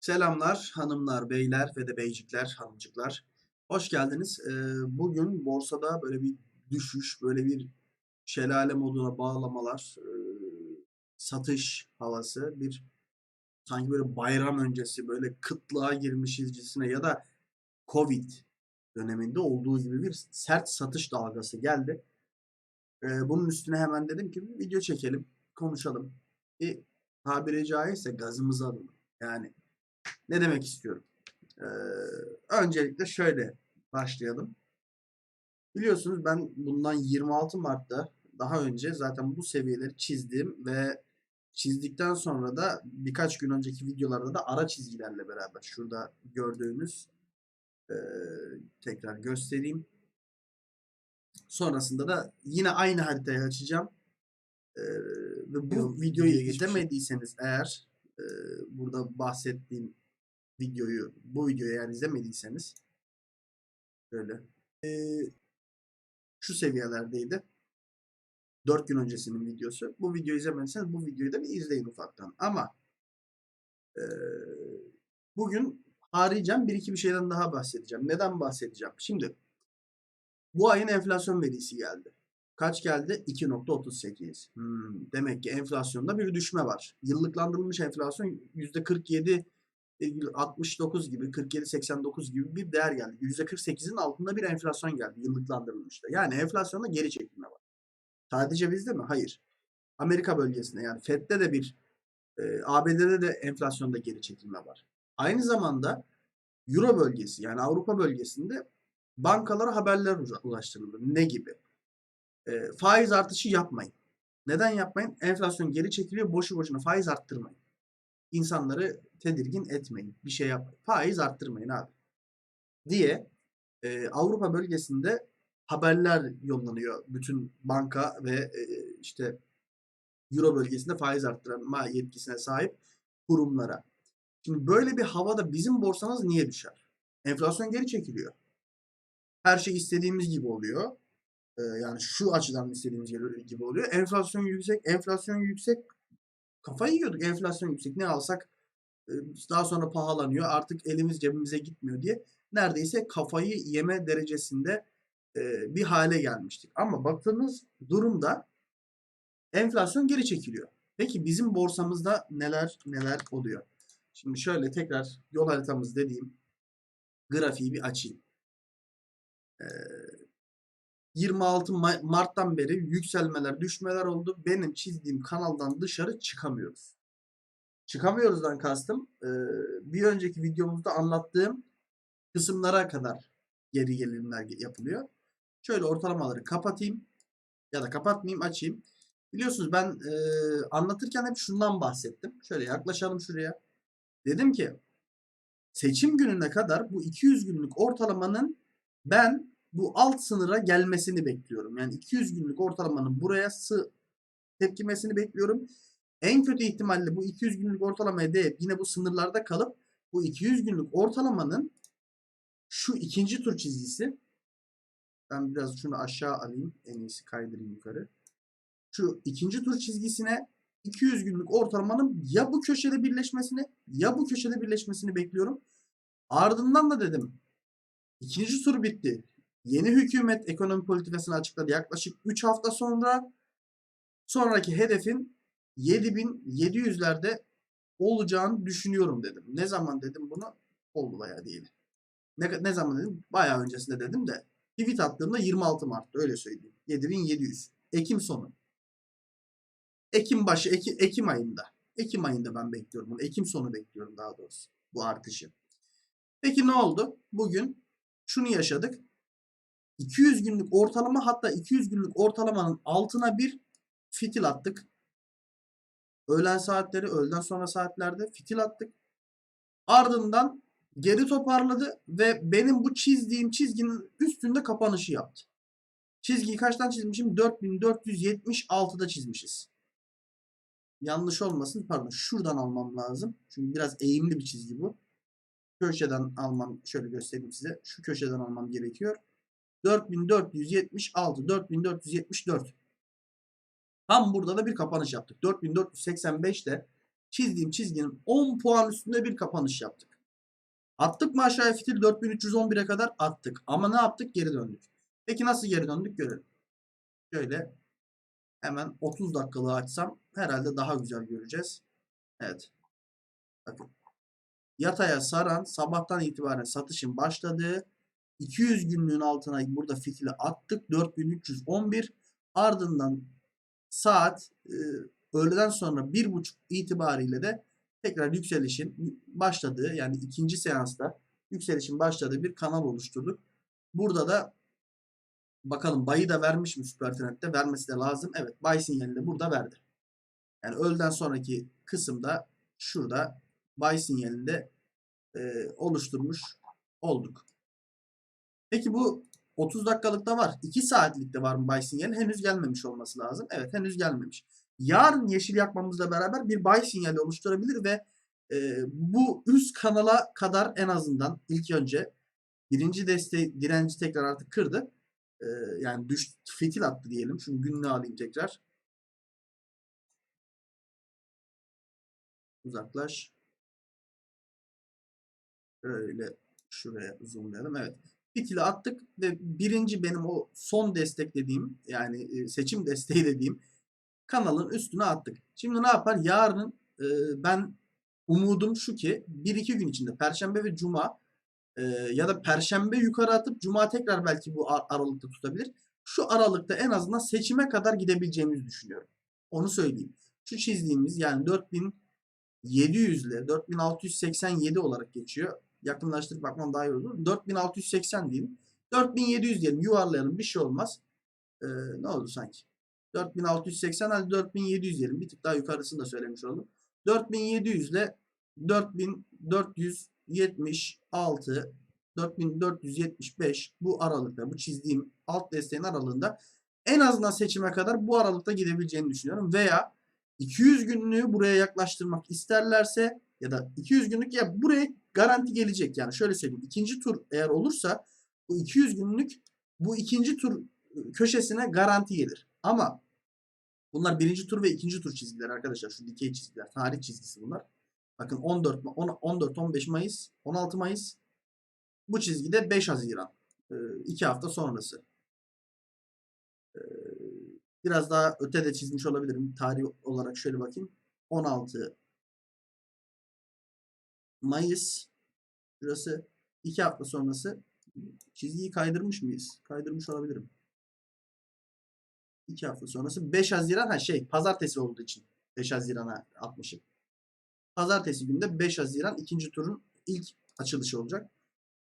Selamlar hanımlar, beyler ve de beycikler, hanımcıklar. Hoş geldiniz. Ee, bugün borsada böyle bir düşüş, böyle bir şelale moduna bağlamalar, e, satış havası, bir sanki böyle bayram öncesi böyle kıtlığa girmişizcesine ya da Covid döneminde olduğu gibi bir sert satış dalgası geldi. Ee, bunun üstüne hemen dedim ki video çekelim, konuşalım. Bir tabiri caizse gazımızı alalım. Yani ne demek istiyorum? Ee, öncelikle şöyle başlayalım. Biliyorsunuz ben bundan 26 Mart'ta daha önce zaten bu seviyeleri çizdim ve çizdikten sonra da birkaç gün önceki videolarda da ara çizgilerle beraber şurada gördüğünüz ee, tekrar göstereyim. Sonrasında da yine aynı haritayı açacağım. Ee, ve bu Yok, videoyu geçmiş. izlemediyseniz eğer e, burada bahsettiğim videoyu bu videoyu eğer izlemediyseniz böyle e, şu seviyelerdeydi. 4 gün öncesinin videosu. Bu videoyu izlemediyseniz bu videoyu da bir izleyin ufaktan. Ama e, bugün haricen bir iki bir şeyden daha bahsedeceğim. Neden bahsedeceğim? Şimdi bu ayın enflasyon verisi geldi. Kaç geldi? 2.38. Hmm, demek ki enflasyonda bir düşme var. Yıllıklandırılmış enflasyon %47,69 gibi, 47,89 gibi bir değer geldi. %48'in altında bir enflasyon geldi yıllıklandırılmışta. Yani enflasyonda geri çekilme var. Sadece bizde mi? Hayır. Amerika bölgesinde yani FED'de de bir, e, ABD'de de enflasyonda geri çekilme var. Aynı zamanda Euro bölgesi yani Avrupa bölgesinde bankalara haberler ulaştırıldı. Ne gibi? E, faiz artışı yapmayın. Neden yapmayın? Enflasyon geri çekiliyor. Boşu boşuna faiz arttırmayın. İnsanları tedirgin etmeyin. Bir şey yapmayın. Faiz arttırmayın abi. Diye e, Avrupa bölgesinde haberler yollanıyor bütün banka ve e, işte Euro bölgesinde faiz arttırma yetkisine sahip kurumlara. Şimdi böyle bir havada bizim borsamız niye düşer? Enflasyon geri çekiliyor. Her şey istediğimiz gibi oluyor. Ee, yani şu açıdan istediğimiz gibi- oluyor. Enflasyon yüksek, enflasyon yüksek. Kafayı yiyorduk. Enflasyon yüksek. Ne alsak daha sonra pahalanıyor. Artık elimiz cebimize gitmiyor diye. Neredeyse kafayı yeme derecesinde e, bir hale gelmiştik. Ama baktığınız durumda enflasyon geri çekiliyor. Peki bizim borsamızda neler neler oluyor? Şimdi şöyle tekrar yol haritamız dediğim grafiği bir açayım. Ee, 26 Ma- Mart'tan beri yükselmeler, düşmeler oldu. Benim çizdiğim kanaldan dışarı çıkamıyoruz. Çıkamıyoruzdan kastım e, bir önceki videomuzda anlattığım kısımlara kadar geri gelirimler yapılıyor. Şöyle ortalamaları kapatayım ya da kapatmayayım açayım. Biliyorsunuz ben e, anlatırken hep şundan bahsettim. Şöyle yaklaşalım şuraya. Dedim ki seçim gününe kadar bu 200 günlük ortalamanın ben bu alt sınıra gelmesini bekliyorum. Yani 200 günlük ortalamanın buraya tepkimesini bekliyorum. En kötü ihtimalle bu 200 günlük ortalamaya değip yine bu sınırlarda kalıp bu 200 günlük ortalamanın şu ikinci tur çizgisi ben biraz şunu aşağı alayım. En iyisi kaydırayım yukarı. Şu ikinci tur çizgisine 200 günlük ortalamanın ya bu köşede birleşmesini ya bu köşede birleşmesini bekliyorum. Ardından da dedim ikinci tur bitti. Yeni hükümet ekonomi politikasını açıkladı. Yaklaşık 3 hafta sonra sonraki hedefin 7700'lerde olacağını düşünüyorum dedim. Ne zaman dedim bunu? Oldu bayağı değil. Ne, ne zaman dedim? Bayağı öncesinde dedim de tweet attığımda 26 Mart'ta öyle söyleyeyim. 7700. Ekim sonu. Ekim başı, Ekim, Ekim ayında. Ekim ayında ben bekliyorum bunu. Ekim sonu bekliyorum daha doğrusu bu artışı. Peki ne oldu? Bugün şunu yaşadık. 200 günlük ortalama hatta 200 günlük ortalamanın altına bir fitil attık. Öğlen saatleri, öğleden sonra saatlerde fitil attık. Ardından geri toparladı ve benim bu çizdiğim çizginin üstünde kapanışı yaptı. Çizgiyi kaçtan çizmişim? 4476'da çizmişiz. Yanlış olmasın. Pardon şuradan almam lazım. Çünkü biraz eğimli bir çizgi bu. Köşeden almam. Şöyle göstereyim size. Şu köşeden almam gerekiyor. 4476, 4474. Tam burada da bir kapanış yaptık. 4485'te çizdiğim çizginin 10 puan üstünde bir kapanış yaptık. Attık mı aşağıya fitil 4311'e kadar attık. Ama ne yaptık? Geri döndük. Peki nasıl geri döndük görelim. Şöyle hemen 30 dakikalığı açsam herhalde daha güzel göreceğiz. Evet. Bakın. Yataya saran sabahtan itibaren satışın başladığı 200 günlüğün altına burada fitili attık. 4311 ardından saat e, öğleden sonra 1.30 itibariyle de tekrar yükselişin başladığı yani ikinci seansta yükselişin başladığı bir kanal oluşturduk. Burada da bakalım bayı da vermiş mi Süpertrend'de vermesi de lazım. Evet bay sinyalini de burada verdi. Yani öğleden sonraki kısımda şurada bay sinyalinde e, oluşturmuş olduk. Peki bu 30 dakikalıkta var. 2 saatlikte var mı buy sinyali? Henüz gelmemiş olması lazım. Evet henüz gelmemiş. Yarın yeşil yakmamızla beraber bir buy sinyali oluşturabilir ve e, bu üst kanala kadar en azından ilk önce birinci desteği direnci tekrar artık kırdı. E, yani düş fitil attı diyelim. Şunu günlüğe alayım tekrar. Uzaklaş. Öyle şuraya zoomlayalım. Evet. Fitili attık ve birinci benim o son destek dediğim yani seçim desteği dediğim kanalın üstüne attık. Şimdi ne yapar? Yarın e, ben umudum şu ki 1-2 gün içinde Perşembe ve Cuma e, ya da Perşembe yukarı atıp Cuma tekrar belki bu aralıkta tutabilir. Şu aralıkta en azından seçime kadar gidebileceğimizi düşünüyorum. Onu söyleyeyim. Şu çizdiğimiz yani 4700 ile 4687 olarak geçiyor yakınlaştırıp bakmam daha iyi olur. 4680 diyeyim. 4700 diyelim yuvarlayalım bir şey olmaz. Ee, ne oldu sanki? 4680 hadi 4700 diyelim. Bir tık daha yukarısını da söylemiş oldum. 4700 ile 4476 4475 bu aralıkta bu çizdiğim alt desteğin aralığında en azından seçime kadar bu aralıkta gidebileceğini düşünüyorum. Veya 200 günlüğü buraya yaklaştırmak isterlerse ya da 200 günlük ya buraya garanti gelecek. Yani şöyle söyleyeyim. ikinci tur eğer olursa bu 200 günlük bu ikinci tur köşesine garanti gelir. Ama bunlar birinci tur ve ikinci tur çizgiler arkadaşlar. Şu dikey çizgiler. Tarih çizgisi bunlar. Bakın 14, 14 15 Mayıs, 16 Mayıs. Bu çizgide 5 Haziran. 2 hafta sonrası. Biraz daha öte de çizmiş olabilirim. Tarih olarak şöyle bakayım. 16 Mayıs şurası 2 hafta sonrası çizgiyi kaydırmış mıyız? Kaydırmış olabilirim. 2 hafta sonrası 5 Haziran ha şey pazartesi olduğu için 5 Haziran'a atmışım. Pazartesi günde 5 Haziran ikinci turun ilk açılışı olacak.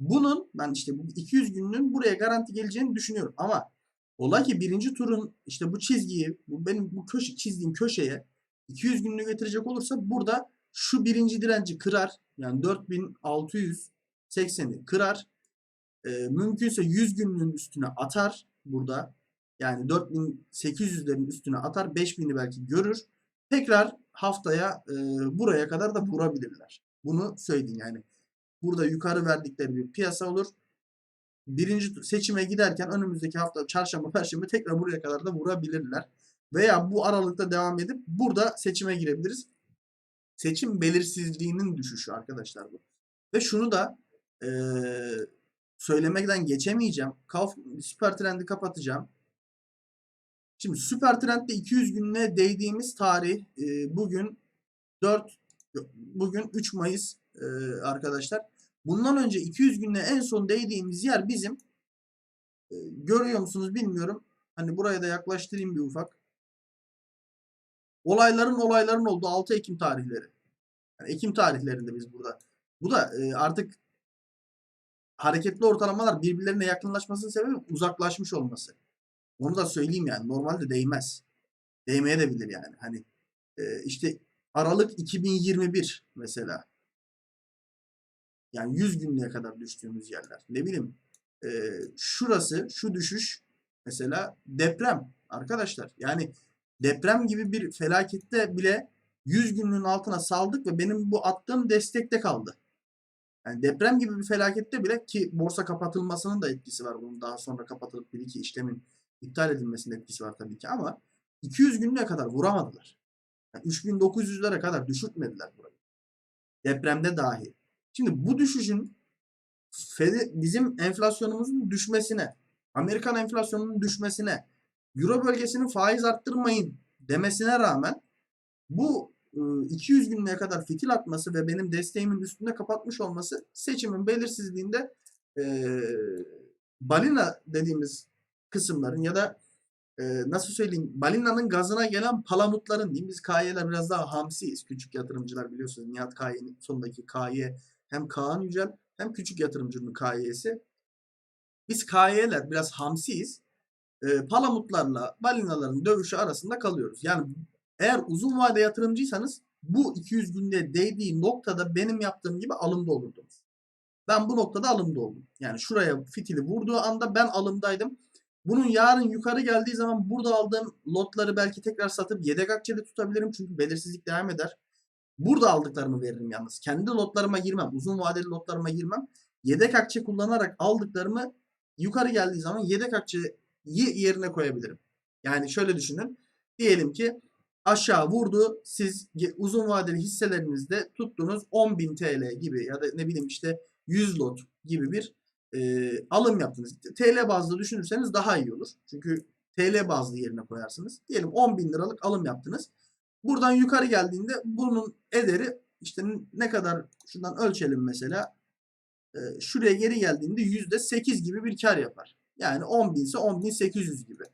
Bunun ben işte bu 200 günlüğün buraya garanti geleceğini düşünüyorum ama olay ki birinci turun işte bu çizgiyi bu benim bu köşe çizdiğim köşeye 200 günlüğü getirecek olursa burada şu birinci direnci kırar. Yani 4680'i kırar. E, mümkünse 100 günlüğün üstüne atar burada. Yani 4800'lerin üstüne atar. 5000'i belki görür. Tekrar haftaya e, buraya kadar da vurabilirler. Bunu söyleyeyim yani. Burada yukarı verdikleri bir piyasa olur. Birinci seçime giderken önümüzdeki hafta çarşamba perşembe tekrar buraya kadar da vurabilirler. Veya bu aralıkta devam edip burada seçime girebiliriz seçim belirsizliğinin düşüşü arkadaşlar bu. Ve şunu da e, söylemekten geçemeyeceğim. Kauf, süper trendi kapatacağım. Şimdi süper trendde 200 gününe değdiğimiz tarih e, bugün 4 bugün 3 Mayıs e, arkadaşlar. Bundan önce 200 gününe en son değdiğimiz yer bizim e, görüyor musunuz bilmiyorum. Hani buraya da yaklaştırayım bir ufak. Olayların olayların olduğu 6 Ekim tarihleri. Yani Ekim tarihlerinde biz burada. Bu da e, artık hareketli ortalamalar birbirlerine yakınlaşmasının sebebi uzaklaşmış olması. Onu da söyleyeyim yani. Normalde değmez. Değmeye de bilir yani. Hani e, işte Aralık 2021 mesela. Yani 100 günlüğe kadar düştüğümüz yerler. Ne bileyim e, şurası şu düşüş mesela deprem arkadaşlar. Yani deprem gibi bir felakette bile 100 günlüğün altına saldık ve benim bu attığım destekte kaldı. Yani deprem gibi bir felakette bile ki borsa kapatılmasının da etkisi var. Bunun daha sonra kapatılıp bir iki işlemin iptal edilmesinin etkisi var tabii ki ama 200 günlüğe kadar vuramadılar. Yani 3900'lere kadar düşürtmediler burayı. Depremde dahi. Şimdi bu düşüşün bizim enflasyonumuzun düşmesine, Amerikan enflasyonunun düşmesine, Euro bölgesinin faiz arttırmayın demesine rağmen bu 200 günlüğe kadar fitil atması ve benim desteğimin üstünde kapatmış olması seçimin belirsizliğinde eee, balina dediğimiz kısımların ya da eee, nasıl söyleyeyim balinanın gazına gelen palamutların diyeyim biz KY'ler biraz daha hamsiyiz. Küçük yatırımcılar biliyorsunuz Nihat KY'nin sonundaki KY hem Kaan Yücel hem küçük yatırımcının KY'si. Biz KY'ler biraz hamsiyiz. Eee, palamutlarla balinaların dövüşü arasında kalıyoruz. Yani eğer uzun vade yatırımcıysanız bu 200 günde değdiği noktada benim yaptığım gibi alımda olurdunuz. Ben bu noktada alımda oldum. Yani şuraya fitili vurduğu anda ben alımdaydım. Bunun yarın yukarı geldiği zaman burada aldığım lotları belki tekrar satıp yedek akçede tutabilirim. Çünkü belirsizlik devam eder. Burada aldıklarımı veririm yalnız. Kendi lotlarıma girmem. Uzun vadeli lotlarıma girmem. Yedek akçe kullanarak aldıklarımı yukarı geldiği zaman yedek akçeyi yerine koyabilirim. Yani şöyle düşünün. Diyelim ki aşağı vurdu. Siz uzun vadeli hisselerinizde tuttuğunuz 10.000 TL gibi ya da ne bileyim işte 100 lot gibi bir e, alım yaptınız. TL bazlı düşünürseniz daha iyi olur. Çünkü TL bazlı yerine koyarsınız. Diyelim 10.000 liralık alım yaptınız. Buradan yukarı geldiğinde bunun ederi işte ne kadar şuradan ölçelim mesela. E, şuraya geri geldiğinde %8 gibi bir kar yapar. Yani 10.000 ise 10.800 gibi.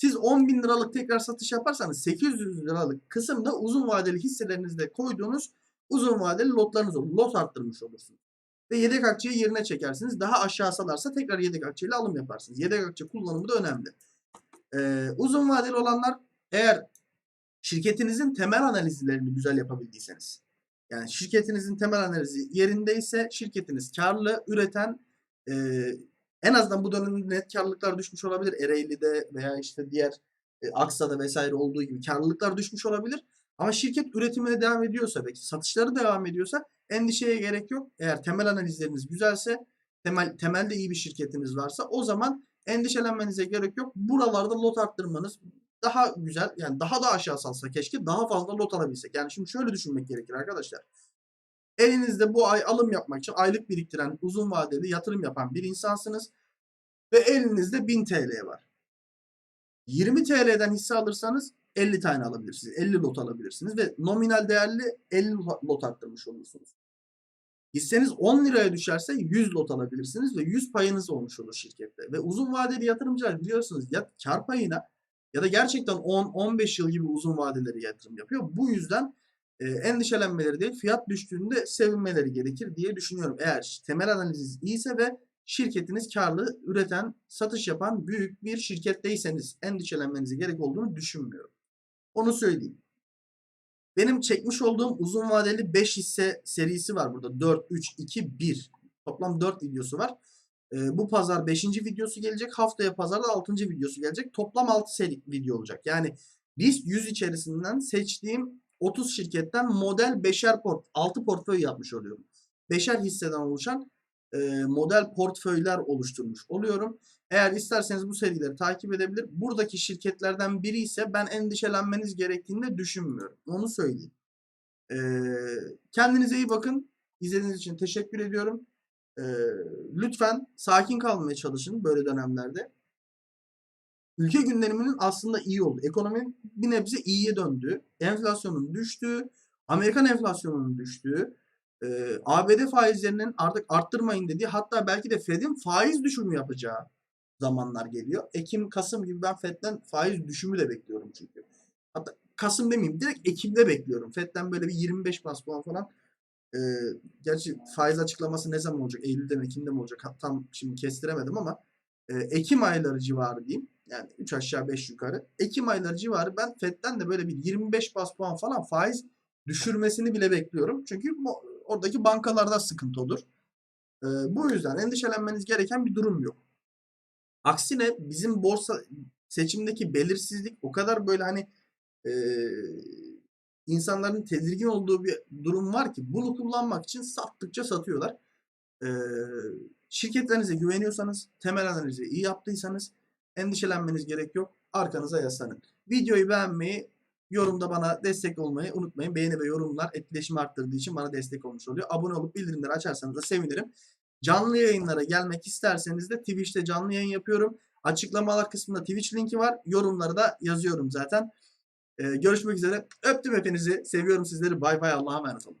Siz 10 bin liralık tekrar satış yaparsanız 800 liralık kısımda uzun vadeli hisselerinizde koyduğunuz uzun vadeli lotlarınız olur. Lot arttırmış olursunuz. Ve yedek akçeyi yerine çekersiniz. Daha aşağı salarsa tekrar yedek akçeyle alım yaparsınız. Yedek akçe kullanımı da önemli. Ee, uzun vadeli olanlar eğer şirketinizin temel analizlerini güzel yapabildiyseniz yani şirketinizin temel analizi yerindeyse şirketiniz karlı, üreten e, en azından bu dönemde net karlılıklar düşmüş olabilir. Ereğli'de veya işte diğer e, Aksa'da vesaire olduğu gibi karlılıklar düşmüş olabilir. Ama şirket üretimine devam ediyorsa ve satışları devam ediyorsa endişeye gerek yok. Eğer temel analizleriniz güzelse, temel temelde iyi bir şirketiniz varsa o zaman endişelenmenize gerek yok. Buralarda lot arttırmanız daha güzel. Yani daha da aşağı salsa keşke daha fazla lot alabilsek. Yani şimdi şöyle düşünmek gerekir arkadaşlar. Elinizde bu ay alım yapmak için aylık biriktiren, uzun vadeli yatırım yapan bir insansınız. Ve elinizde 1000 TL var. 20 TL'den hisse alırsanız 50 tane alabilirsiniz. 50 lot alabilirsiniz ve nominal değerli 50 lot arttırmış olursunuz. Hisseniz 10 liraya düşerse 100 lot alabilirsiniz ve 100 payınız olmuş olur şirkette. Ve uzun vadeli yatırımcılar biliyorsunuz ya kar payına ya da gerçekten 10-15 yıl gibi uzun vadeleri yatırım yapıyor. Bu yüzden e, endişelenmeleri değil fiyat düştüğünde sevinmeleri gerekir diye düşünüyorum. Eğer temel analiziniz iyiyse ve şirketiniz karlı, üreten, satış yapan büyük bir şirketteyseniz endişelenmenize gerek olduğunu düşünmüyorum. Onu söyleyeyim. Benim çekmiş olduğum uzun vadeli 5 hisse serisi var burada. 4, 3, 2, 1. Toplam 4 videosu var. Ee, bu pazar 5. videosu gelecek. Haftaya pazarda 6. videosu gelecek. Toplam 6 seri video olacak. Yani BIST 100 içerisinden seçtiğim 30 şirketten model 5'er port, 6 portföy yapmış oluyorum. 5'er hisseden oluşan e, model portföyler oluşturmuş oluyorum. Eğer isterseniz bu serileri takip edebilir. Buradaki şirketlerden biri ise ben endişelenmeniz gerektiğini de düşünmüyorum. Onu söyleyeyim. E, kendinize iyi bakın. İzlediğiniz için teşekkür ediyorum. E, lütfen sakin kalmaya çalışın böyle dönemlerde. Ülke gündeminin aslında iyi oldu. Ekonominin bir nebze iyiye döndüğü, enflasyonun düştüğü, Amerikan enflasyonunun düştüğü, e, ABD faizlerinin artık arttırmayın dediği hatta belki de Fed'in faiz düşümü yapacağı zamanlar geliyor. Ekim, Kasım gibi ben Fed'den faiz düşümü de bekliyorum çünkü. Hatta Kasım demeyeyim direkt Ekim'de bekliyorum. Fed'den böyle bir 25 bas puan falan. E, gerçi faiz açıklaması ne zaman olacak? Eylül'de mi Ekim'de mi olacak? Tam şimdi kestiremedim ama e, Ekim ayları civarı diyeyim. Yani 3 aşağı 5 yukarı. Ekim ayları civarı ben Fed'den de böyle bir 25 bas puan falan faiz düşürmesini bile bekliyorum. Çünkü oradaki bankalarda sıkıntı olur. E, bu yüzden endişelenmeniz gereken bir durum yok. Aksine bizim borsa seçimdeki belirsizlik o kadar böyle hani e, insanların tedirgin olduğu bir durum var ki bunu kullanmak için sattıkça satıyorlar. E, şirketlerinize güveniyorsanız, temel analizi iyi yaptıysanız endişelenmeniz gerek yok. Arkanıza yaslanın. Videoyu beğenmeyi Yorumda bana destek olmayı unutmayın. Beğeni ve yorumlar etkileşimi arttırdığı için bana destek olmuş oluyor. Abone olup bildirimleri açarsanız da sevinirim. Canlı yayınlara gelmek isterseniz de Twitch'te canlı yayın yapıyorum. Açıklamalar kısmında Twitch linki var. Yorumları da yazıyorum zaten. Ee, görüşmek üzere. Öptüm hepinizi. Seviyorum sizleri. Bay bay. Allah'a emanet olun.